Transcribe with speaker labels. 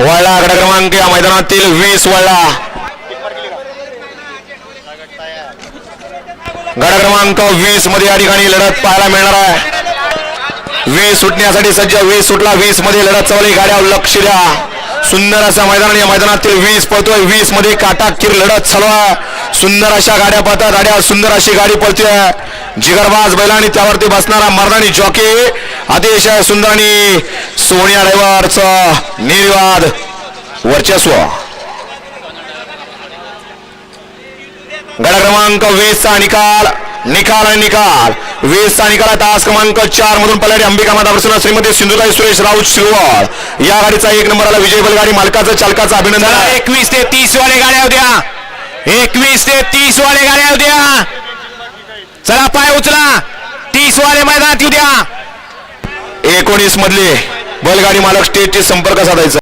Speaker 1: वळला आकडा क्रमांक या मैदानातील वीस वळला. गड क्रमांक वीसमध्ये या ठिकाणी लढत पाहायला मिळणार आहे. वीस सुटण्यासाठी सज्ज वीस सुटला वीसमध्ये लढत चालली गाड्या लक्ष द्या. सुंदर असा मैदान या मैदानातील वीस पळतोय. वीसमध्ये काटाकीर लढत चालू आहे. सुंदर अशा गाड्या पळतात. गाड्या सुंदर अशी गाडी पळते जिगरबाज बैला आणि त्यावरती बसणारा मर्दानी जॉकी अतिशय सुंदर आणि सोनिया ड्रायव्हरचं निर्वाद वर्चस्व. गड क्रमांक वीस चा निकाल निकाल आणि निकाल. वीस चा निकाल. तास क्रमांक चार मधून पलाडी अंबिका माता प्रसन्न श्रीमती सिंधुताई सुरेश राऊत शिरवळ या गाडीचा एक नंबर आला विजय बैलगाडी मालकाचं चालकाचं अभिनंदन.
Speaker 2: एकवीस ते तीस वाले गाड्या होत्या एकवीस ते तीस वाले गाड्या होत्या चला पाय उचला. तीस वाले मैदानात येऊ द्या
Speaker 1: एकोणीस मधले बैलगाडी मालक स्टेजचे संपर्क साधायचा.